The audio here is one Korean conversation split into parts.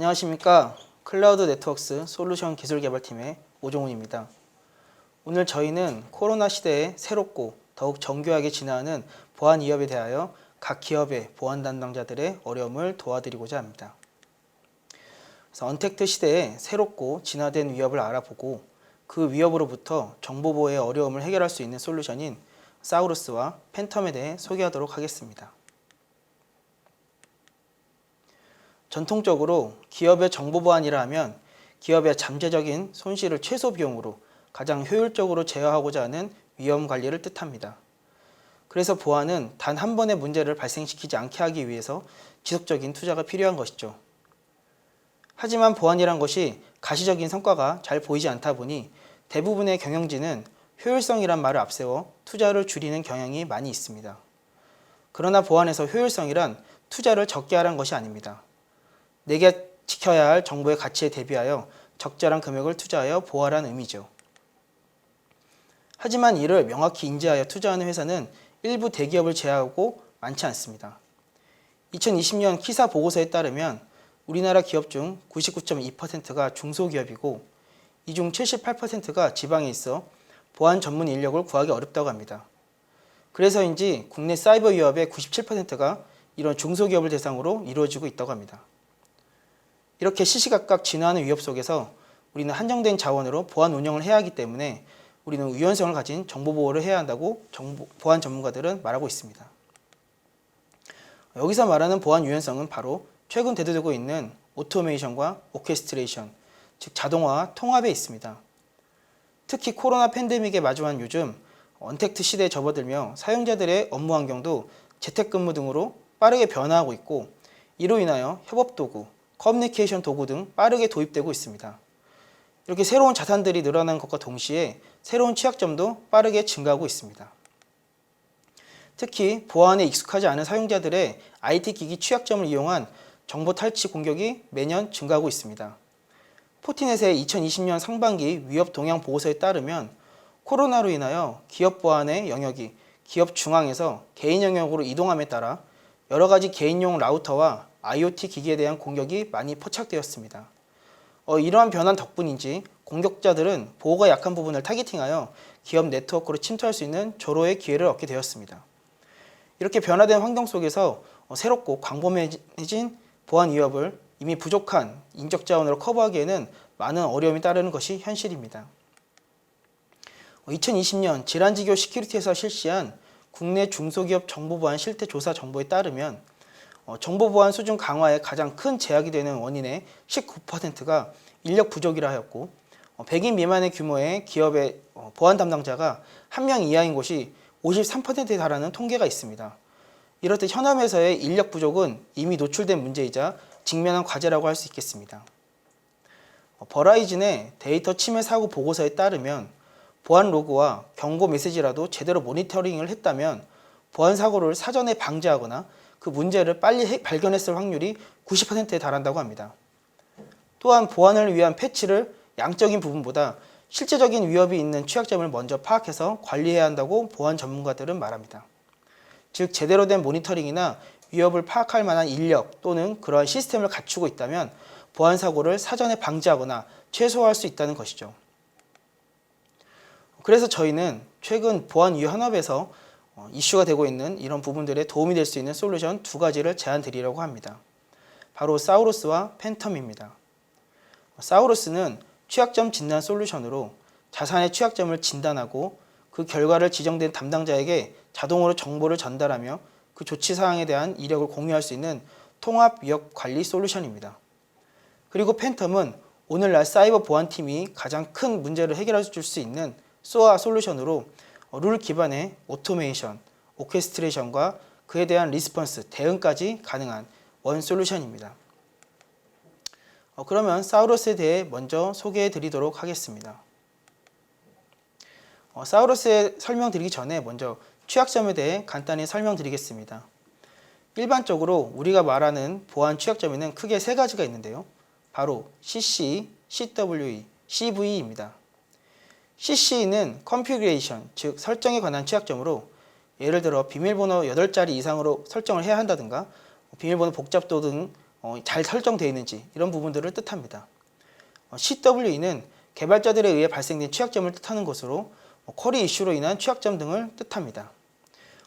안녕하십니까 클라우드 네트워크스 솔루션 기술 개발팀의 오종훈입니다. 오늘 저희는 코로나 시대에 새롭고 더욱 정교하게 진화하는 보안 위협에 대하여 각 기업의 보안 담당자들의 어려움을 도와드리고자 합니다. 그래서 언택트 시대에 새롭고 진화된 위협을 알아보고 그 위협으로부터 정보 보호의 어려움을 해결할 수 있는 솔루션인 사우루스와 팬텀에 대해 소개하도록 하겠습니다. 전통적으로 기업의 정보 보안이라 하면 기업의 잠재적인 손실을 최소 비용으로 가장 효율적으로 제어하고자 하는 위험 관리를 뜻합니다. 그래서 보안은 단 한 번의 문제를 발생시키지 않게 하기 위해서 지속적인 투자가 필요한 것이죠. 하지만 보안이란 것이 가시적인 성과가 잘 보이지 않다 보니 대부분의 경영진은 효율성이란 말을 앞세워 투자를 줄이는 경향이 많이 있습니다. 그러나 보안에서 효율성이란 투자를 적게 하라는 것이 아닙니다. 내게 지켜야 할 정보의 가치에 대비하여 적절한 금액을 투자하여 보호하라는 의미죠. 하지만 이를 명확히 인지하여 투자하는 회사는 일부 대기업을 제외하고 많지 않습니다. 2020년 키사 보고서에 따르면 우리나라 기업 중 99.2%가 중소기업이고 이 중 78%가 지방에 있어 보안 전문 인력을 구하기 어렵다고 합니다. 그래서인지 국내 사이버 위협의 97%가 이런 중소기업을 대상으로 이루어지고 있다고 합니다. 이렇게 시시각각 진화하는 위협 속에서 우리는 한정된 자원으로 보안 운영을 해야 하기 때문에 우리는 유연성을 가진 정보 보호를 해야 한다고 정보, 보안 전문가들은 말하고 있습니다. 여기서 말하는 보안 유연성은 바로 최근 대두되고 있는 오토메이션과 오케스트레이션, 즉 자동화와 통합에 있습니다. 특히 코로나 팬데믹에 마주한 요즘 언택트 시대에 접어들며 사용자들의 업무 환경도 재택근무 등으로 빠르게 변화하고 있고 이로 인하여 협업 도구, 커뮤니케이션 도구 등 빠르게 도입되고 있습니다. 이렇게 새로운 자산들이 늘어나는 것과 동시에 새로운 취약점도 빠르게 증가하고 있습니다. 특히 보안에 익숙하지 않은 사용자들의 IT 기기 취약점을 이용한 정보 탈취 공격이 매년 증가하고 있습니다. 포티넷의 2020년 상반기 위협 동향 보고서에 따르면 코로나로 인하여 기업 보안의 영역이 기업 중앙에서 개인 영역으로 이동함에 따라 여러 가지 개인용 라우터와 IoT 기기에 대한 공격이 많이 포착되었습니다. 어, 이러한 변화 덕분인지 공격자들은 보호가 약한 부분을 타겟팅하여 기업 네트워크로 침투할 수 있는 조로의 기회를 얻게 되었습니다. 이렇게 변화된 환경 속에서 어, 새롭고 광범해진 보안 위협을 이미 부족한 인적 자원으로 커버하기에는 많은 어려움이 따르는 것이 현실입니다. 2020년 질환지교 시큐리티에서 실시한 국내 중소기업 정보보안 실태 조사 정보에 따르면 어, 정보 보안 수준 강화에 가장 큰 제약이 되는 원인의 19%가 인력 부족이라 하였고 100인 미만의 규모의 기업의 어, 보안 담당자가 한 명 이하인 곳이 53%에 달하는 통계가 있습니다. 이렇듯 현암에서의 인력 부족은 이미 노출된 문제이자 직면한 과제라고 할 수 있겠습니다. 어, 버라이즌의 데이터 침해 사고 보고서에 따르면 보안 로그와 경고 메시지라도 제대로 모니터링을 했다면 보안 사고를 사전에 방지하거나 그 문제를 빨리 발견했을 확률이 90%에 달한다고 합니다. 또한 보안을 위한 패치를 양적인 부분보다 실제적인 위협이 있는 취약점을 먼저 파악해서 관리해야 한다고 보안 전문가들은 말합니다. 즉 제대로 된 모니터링이나 위협을 파악할 만한 인력 또는 그러한 시스템을 갖추고 있다면 보안 사고를 사전에 방지하거나 최소화할 수 있다는 것이죠. 그래서 저희는 최근 보안 위협 현업에서 어, 이슈가 되고 있는 이런 부분들에 도움이 될 수 있는 솔루션 두 가지를 제안 드리려고 합니다. 바로 사우루스와 팬텀입니다. 사우루스는 취약점 진단 솔루션으로 자산의 취약점을 진단하고 그 결과를 지정된 담당자에게 자동으로 정보를 전달하며 그 조치 사항에 대한 이력을 공유할 수 있는 통합 위협 관리 솔루션입니다. 그리고 팬텀은 오늘날 사이버 보안팀이 가장 큰 문제를 해결해 줄 수 있는 소아 솔루션으로 룰 기반의 오토메이션, 오케스트레이션과 그에 대한 리스폰스, 대응까지 가능한 원 솔루션입니다. 어, 그러면 사우루스에 대해 먼저 소개해 드리도록 하겠습니다. 어, 사우루스에 설명드리기 전에 먼저 취약점에 대해 간단히 설명드리겠습니다. 일반적으로 우리가 말하는 보안 취약점에는 크게 세 가지가 있는데요. 바로 CC, CWE, CVE입니다. CC는 configuration, 즉 설정에 관한 취약점으로 예를 들어 비밀번호 8자리 이상으로 설정을 해야 한다든가 비밀번호 복잡도 등 어, 잘 설정되어 있는지 이런 부분들을 뜻합니다. 어, CWE는 개발자들에 의해 발생된 취약점을 뜻하는 것으로 어, 쿼리 이슈로 인한 취약점 등을 뜻합니다.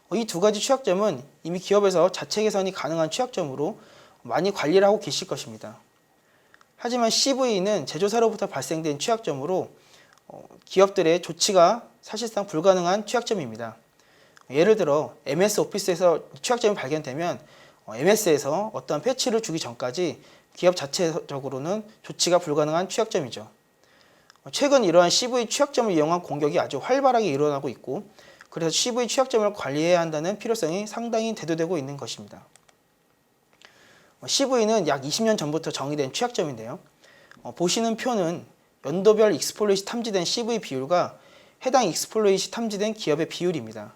어, 이두 가지 취약점은 이미 기업에서 자체 개선이 가능한 취약점으로 많이 관리를 하고 계실 것입니다. 하지만 CV는 제조사로부터 발생된 취약점으로 어, 기업들의 조치가 사실상 불가능한 취약점입니다. 예를 들어 MS 오피스에서 취약점이 발견되면 MS에서 어떤 패치를 주기 전까지 기업 자체적으로는 조치가 불가능한 취약점이죠. 어, 최근 이러한 CV 취약점을 이용한 공격이 아주 활발하게 일어나고 있고 그래서 CV 취약점을 관리해야 한다는 필요성이 상당히 대두되고 있는 것입니다. CV는 약 20년 전부터 정의된 취약점인데요. 어, 보시는 표는 연도별 익스플로이트 탐지된 CV 비율과 해당 익스플로이트 탐지된 기업의 비율입니다.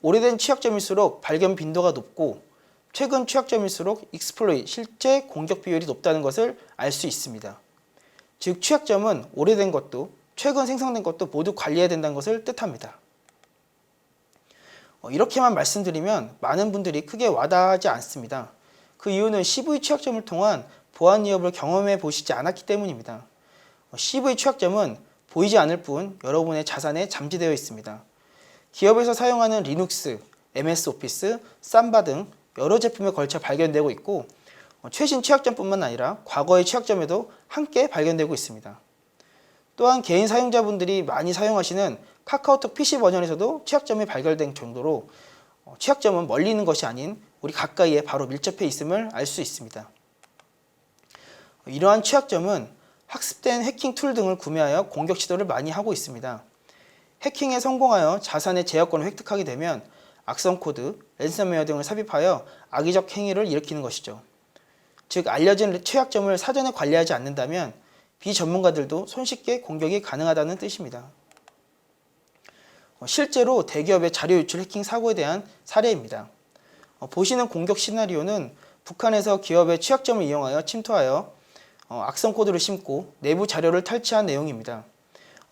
오래된 취약점일수록 발견 빈도가 높고 최근 취약점일수록 익스플로이 실제 공격 비율이 높다는 것을 알 수 있습니다. 즉 취약점은 오래된 것도 최근 생성된 것도 모두 관리해야 된다는 것을 뜻합니다. 어, 이렇게만 말씀드리면 많은 분들이 크게 와닿지 않습니다. 그 이유는 CV 취약점을 통한 보안 위협을 경험해 보시지 않았기 때문입니다. 어, CV 취약점은 보이지 않을 뿐 여러분의 자산에 잠재되어 있습니다. 기업에서 사용하는 리눅스, MS 오피스, 삼바 등 여러 제품에 걸쳐 발견되고 있고 어, 최신 취약점뿐만 아니라 과거의 취약점에도 함께 발견되고 있습니다. 또한 개인 사용자분들이 많이 사용하시는 카카오톡 PC 버전에서도 취약점이 발견된 정도로 어, 취약점은 멀리 있는 것이 아닌 우리 가까이에 바로 밀접해 있음을 알 수 있습니다. 이러한 취약점은 학습된 해킹 툴 등을 구매하여 공격 시도를 많이 하고 있습니다. 해킹에 성공하여 자산의 제어권을 획득하게 되면 악성 코드, 랜섬웨어 등을 삽입하여 악의적 행위를 일으키는 것이죠. 즉 알려진 취약점을 사전에 관리하지 않는다면 비전문가들도 손쉽게 공격이 가능하다는 뜻입니다. 어, 실제로 대기업의 자료 유출 해킹 사고에 대한 사례입니다. 어, 보시는 공격 시나리오는 북한에서 기업의 취약점을 이용하여 침투하여 어, 악성 코드를 심고 내부 자료를 탈취한 내용입니다.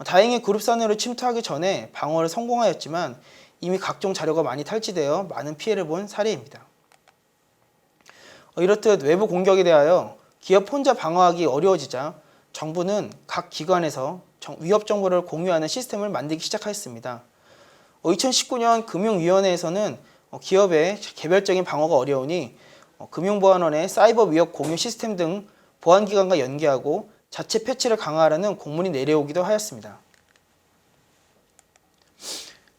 다행히 그룹 사내로 침투하기 전에 방어를 성공하였지만 이미 각종 자료가 많이 탈취되어 많은 피해를 본 사례입니다. 이렇듯 외부 공격에 대하여 기업 혼자 방어하기 어려워지자 정부는 각 기관에서 위협 정보를 공유하는 시스템을 만들기 시작하였습니다. 2019년 금융위원회에서는 기업의 개별적인 방어가 어려우니 금융보안원의 사이버 위협 공유 시스템 등 보안기관과 연계하고 자체 패치를 강화하라는 공문이 내려오기도 하였습니다.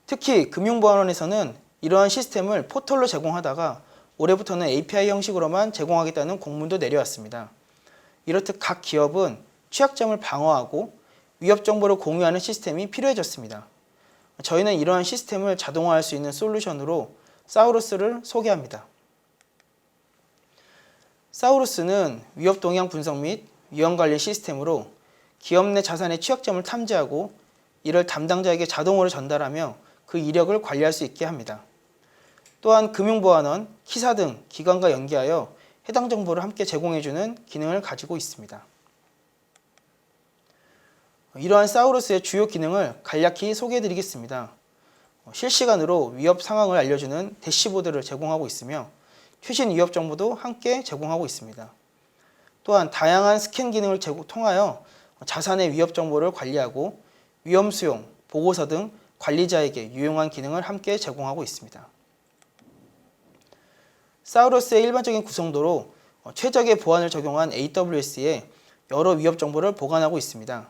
특히 금융보안원에서는 이러한 시스템을 포털로 제공하다가 올해부터는 API 형식으로만 제공하겠다는 공문도 내려왔습니다. 이렇듯 각 기업은 취약점을 방어하고 위협 정보를 공유하는 시스템이 필요해졌습니다. 저희는 이러한 시스템을 자동화할 수 있는 솔루션으로 사우루스를 소개합니다. 사우루스는 위협 동향 분석 및 위험 관리 시스템으로 기업 내 자산의 취약점을 탐지하고 이를 담당자에게 자동으로 전달하며 그 이력을 관리할 수 있게 합니다. 또한 금융보안원, 키사 등 기관과 연계하여 해당 정보를 함께 제공해주는 기능을 가지고 있습니다. 이러한 사우루스의 주요 기능을 간략히 소개해드리겠습니다. 실시간으로 위협 상황을 알려주는 대시보드를 제공하고 있으며 최신 위협 정보도 함께 제공하고 있습니다. 또한 다양한 스캔 기능을 통하여 자산의 위협 정보를 관리하고 위험 수용, 보고서 등 관리자에게 유용한 기능을 함께 제공하고 있습니다. 사우루스의 일반적인 구성도로 최적의 보안을 적용한 AWS에 여러 위협 정보를 보관하고 있습니다.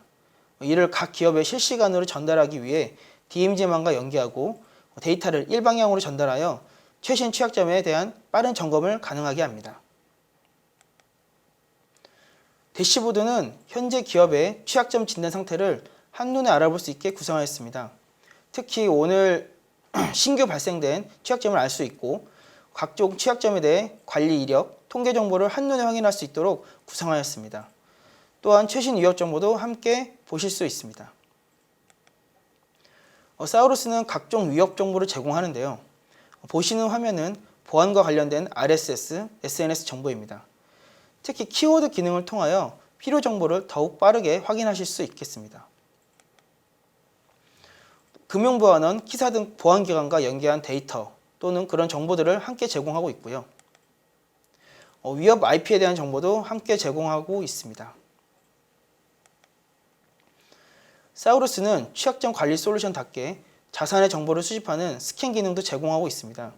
이를 각 기업에 실시간으로 전달하기 위해 DMZ만과 연계하고 데이터를 일방향으로 전달하여 최신 취약점에 대한 빠른 점검을 가능하게 합니다. 대시보드는 현재 기업의 취약점 진단 상태를 한눈에 알아볼 수 있게 구성하였습니다. 특히 오늘 신규 발생된 취약점을 알 수 있고 각종 취약점에 대해 관리 이력, 통계 정보를 한눈에 확인할 수 있도록 구성하였습니다. 또한 최신 위협 정보도 함께 보실 수 있습니다. 어, 사우루스는 각종 위협 정보를 제공하는데요. 보시는 화면은 보안과 관련된 RSS, SNS 정보입니다. 특히 키워드 기능을 통하여 필요 정보를 더욱 빠르게 확인하실 수 있겠습니다. 금융보안원, 키사 등 보안기관과 연계한 데이터 또는 그런 정보들을 함께 제공하고 있고요. 어, 위협 IP에 대한 정보도 함께 제공하고 있습니다. 사우루스는 취약점 관리 솔루션답게 자산의 정보를 수집하는 스캔 기능도 제공하고 있습니다.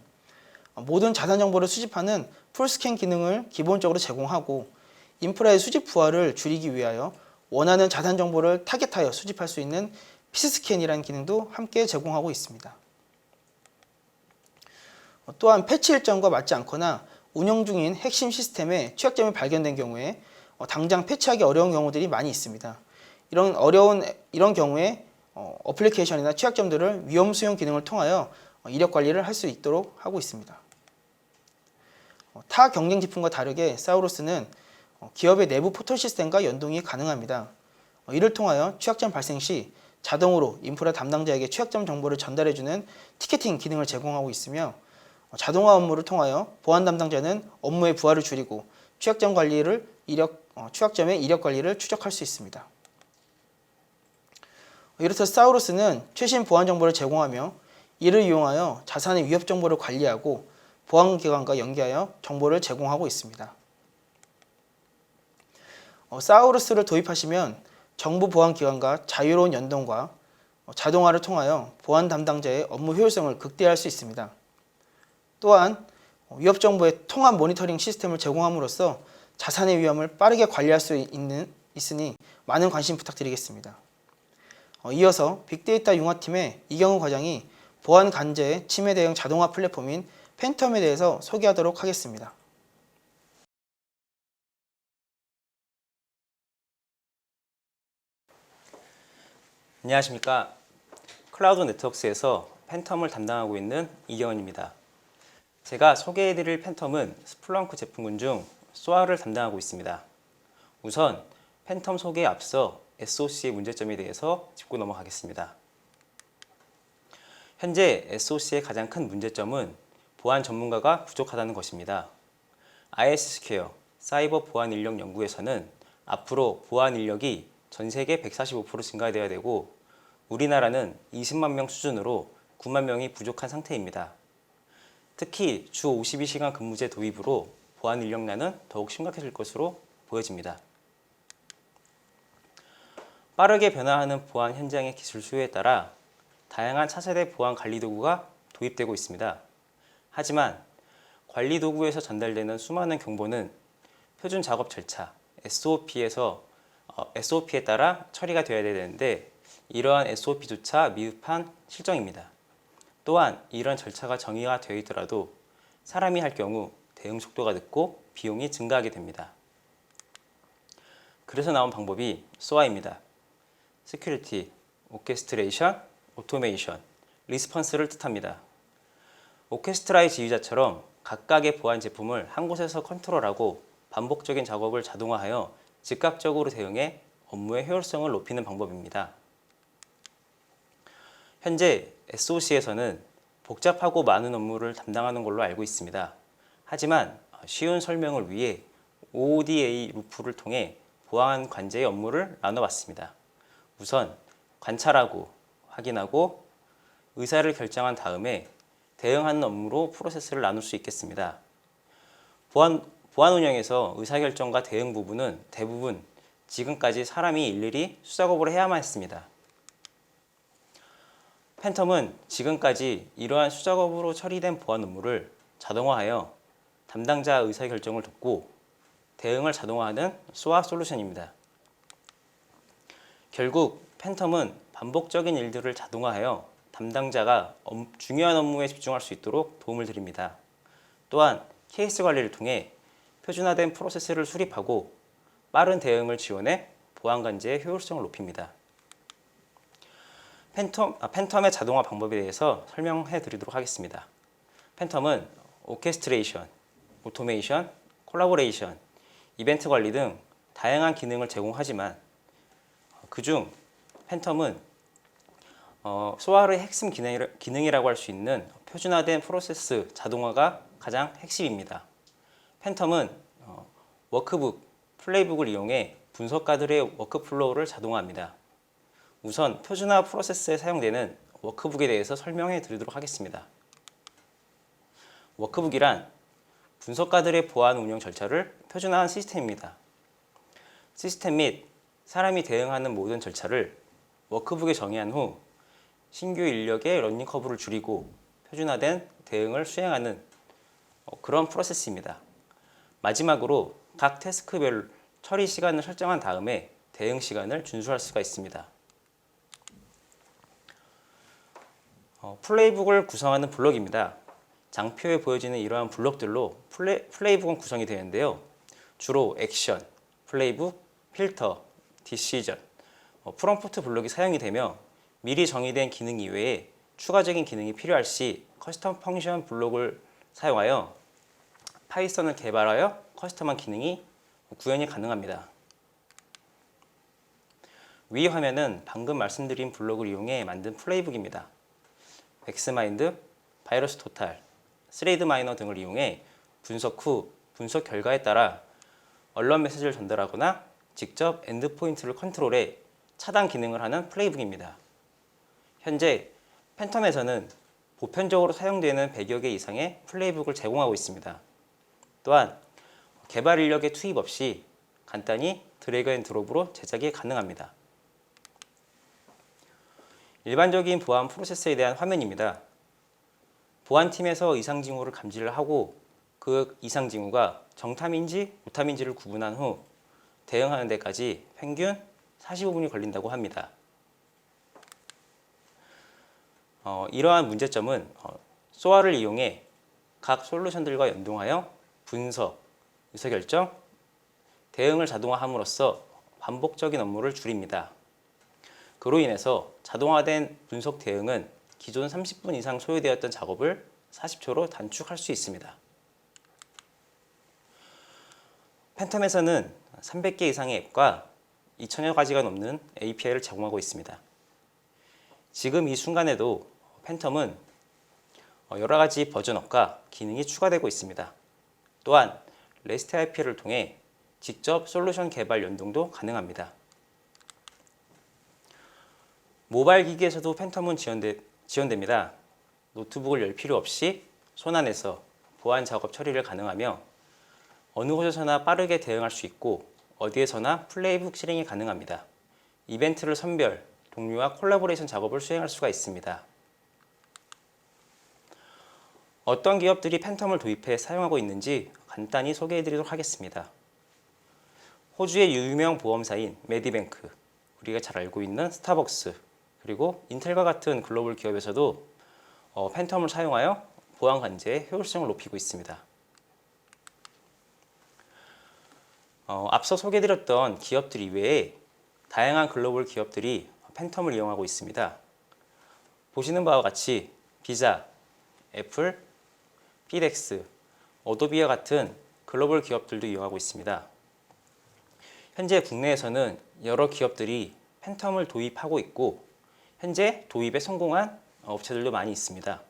어, 모든 자산 정보를 수집하는 풀스캔 기능을 기본적으로 제공하고 인프라의 수집 부하를 줄이기 위하여 원하는 자산 정보를 타겟하여 수집할 수 있는 피스스캔이라는 기능도 함께 제공하고 있습니다. 어, 또한 패치 일정과 맞지 않거나 운영 중인 핵심 시스템에 취약점이 발견된 경우에 어, 당장 패치하기 어려운 경우들이 많이 있습니다. 이런 어려운 이런 경우에 어, 어플리케이션이나 취약점들을 위험 수용 기능을 통하여 어, 이력 관리를 할 수 있도록 하고 있습니다. 어, 타 경쟁 제품과 다르게 사우루스는 어, 기업의 내부 포털 시스템과 연동이 가능합니다. 어, 이를 통하여 취약점 발생 시 자동으로 인프라 담당자에게 취약점 정보를 전달해주는 티켓팅 기능을 제공하고 있으며 어, 자동화 업무를 통하여 보안 담당자는 업무의 부하를 줄이고 취약점 관리를 이력 어, 취약점의 이력 관리를 추적할 수 있습니다. 이로써 사우루스는 최신 보안 정보를 제공하며 이를 이용하여 자산의 위협 정보를 관리하고 보안 기관과 연계하여 정보를 제공하고 있습니다. 어, 사우루스를 도입하시면 정부 보안 기관과 자유로운 연동과 어, 자동화를 통하여 보안 담당자의 업무 효율성을 극대화할 수 있습니다. 또한 어, 위협 정보의 통합 모니터링 시스템을 제공함으로써 자산의 위험을 빠르게 관리할 수 있는 있으니 많은 관심 부탁드리겠습니다. 어, 이어서 빅데이터 융화팀의 이경우 과장이 보안 관제 침해 대응 자동화 플랫폼인 팬텀에 대해서 소개하도록 하겠습니다. 안녕하십니까. 클라우드 네트워크스에서 팬텀을 담당하고 있는 이경원입니다. 제가 소개해드릴 팬텀은 스플렁크 제품군 중 소아를 담당하고 있습니다. 우선 팬텀 소개에 앞서 SOC의 문제점에 대해서 짚고 넘어가겠습니다. 현재 SOC의 가장 큰 문제점은 보안 전문가가 부족하다는 것입니다. IS 스퀘어 사이버 보안 인력 연구에서는 앞으로 보안 인력이 전 세계 145% 증가되어야 되고 우리나라는 20만 명 수준으로 9만 명이 부족한 상태입니다. 특히 주 52시간 근무제 도입으로 보안 인력난은 더욱 심각해질 것으로 보여집니다. 빠르게 변화하는 보안 현장의 기술 수요에 따라 다양한 차세대 보안 관리 도구가 도입되고 있습니다. 하지만 관리 도구에서 전달되는 수많은 정보는 표준 작업 절차 SOP에서 어, SOP에 따라 처리가 되어야 되는데 이러한 SOP조차 미흡한 실정입니다. 또한 이런 절차가 정의가 되어 있더라도 사람이 할 경우 대응 속도가 늦고 비용이 증가하게 됩니다. 그래서 나온 방법이 SOA입니다. Security, Orchestration, Automation, Response를 뜻합니다. 오케스트라의 지휘자처럼 각각의 보안 제품을 한 곳에서 컨트롤하고 반복적인 작업을 자동화하여 즉각적으로 대응해 업무의 효율성을 높이는 방법입니다. 현재 SOC에서는 복잡하고 많은 업무를 담당하는 걸로 알고 있습니다. 하지만 쉬운 설명을 위해 OODA 루프를 통해 보안 관제의 업무를 나눠봤습니다. 우선 관찰하고 확인하고 의사를 결정한 다음에 대응하는 업무로 프로세스를 나눌 수 있겠습니다. 보안, 보안 운영에서 의사결정과 대응 부분은 대부분 지금까지 사람이 일일이 수작업을 해야만 했습니다. 팬텀은 지금까지 이러한 수작업으로 처리된 보안 업무를 자동화하여 담당자 의사결정을 돕고 대응을 자동화하는 소아 솔루션입니다. 결국 팬텀은 반복적인 일들을 자동화하여 담당자가 업- 중요한 업무에 집중할 수 있도록 도움을 드립니다. 또한 케이스 관리를 통해 표준화된 프로세스를 수립하고 빠른 대응을 지원해 보안 관제의 효율성을 높입니다. 팬텀, 아, 팬텀의 자동화 방법에 대해서 설명해 드리도록 하겠습니다. 팬텀은 오케스트레이션, 오토메이션, 콜라보레이션, 이벤트 관리 등 다양한 기능을 제공하지만 그중 팬텀은 어, 소아의 핵심 기능이라, 기능 이라고 할 수 있는 표준화된 프로세스 자동화가 가장 핵심입니다. 팬텀은 어, 워크북, 플레이북을 이용해 분석가들의 워크플로우를 자동화합니다. 우선 표준화 프로세스에 사용되는 워크북에 대해서 설명해 드리도록 하겠습니다. 워크북이란 분석가들의 보안 운영 절차를 표준화한 시스템입니다. 시스템 및 사람이 대응하는 모든 절차를 워크북에 정의한 후 신규 인력의 러닝 커브를 줄이고 표준화된 대응을 수행하는 어, 그런 프로세스입니다. 마지막으로 각 태스크별 처리 시간을 설정한 다음에 대응 시간을 준수할 수가 있습니다. 어, 플레이북을 구성하는 블록입니다. 장표에 보여지는 이러한 블록들로 플레, 플레이북은 구성이 되는데요. 주로 액션, 플레이북, 필터, 디시전, 어, 프롬프트 블록이 사용이 되며 미리 정의된 기능 이외에 추가적인 기능이 필요할 시 커스텀 펑션 블록을 사용하여 파이썬을 개발하여 커스텀한 기능이 구현이 가능합니다. 위 화면은 방금 말씀드린 블록을 이용해 만든 플레이북입니다. 엑스마인드, 바이러스 토탈, 스레이드 마이너 등을 이용해 분석 후 분석 결과에 따라 언론 메시지를 전달하거나 직접 엔드포인트를 컨트롤해 차단 기능을 하는 플레이북입니다. 현재 팬텀에서는 보편적으로 사용되는 100여 개 이상의 플레이북을 제공하고 있습니다. 또한 개발 인력의 투입 없이 간단히 드래그 앤 드롭으로 제작이 가능합니다. 일반적인 보안 프로세스에 대한 화면입니다. 보안팀에서 이상 징후를 감지를 하고 그 이상 징후가 정탐인지 오탐인지를 구분한 후 대응하는 데까지 평균 45분이 걸린다고 합니다. 어, 이러한 문제점은 어, 소아를 이용해 각 솔루션들과 연동하여 분석, 의사결정, 대응을 자동화함으로써 반복적인 업무를 줄입니다. 그로 인해서 자동화된 분석 대응은 기존 30분 이상 소요되었던 작업을 40초로 단축할 수 있습니다. 팬텀에서는 300개 이상의 앱과 2천여 가지가 넘는 API를 제공하고 있습니다. 지금 이 순간에도 팬텀은 여러 가지 버전업과 기능이 추가되고 있습니다. 또한 REST API를 통해 직접 솔루션 개발 연동도 가능합니다. 모바일 기기에서도 팬텀은 지원되, 지원됩니다. 노트북을 열 필요 없이 손 안에서 보안 작업 처리를 가능하며 어느 곳에서나 빠르게 대응할 수 있고 어디에서나 플레이북 실행이 가능합니다. 이벤트를 선별, 동료와 콜라보레이션 작업을 수행할 수가 있습니다. 어떤 기업들이 팬텀을 도입해 사용하고 있는지 간단히 소개해 드리도록 하겠습니다. 호주의 유명 보험사인 메디뱅크, 우리가 잘 알고 있는 스타벅스, 그리고 인텔과 같은 글로벌 기업에서도 어, 팬텀을 사용하여 보안 관제의 효율성을 높이고 있습니다. 어, 앞서 소개드렸던 기업들 이외에 다양한 글로벌 기업들이 팬텀을 이용하고 있습니다. 보시는 바와 같이 비자, 애플, 피덱스, 어도비와 같은 글로벌 기업들도 이용하고 있습니다. 현재 국내에서는 여러 기업들이 팬텀을 도입하고 있고 현재 도입에 성공한 업체들도 많이 있습니다.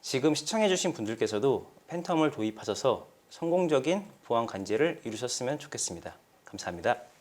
지금 시청해주신 분들께서도 팬텀을 도입하셔서 성공적인 보안 관제를 이루셨으면 좋겠습니다. 감사합니다.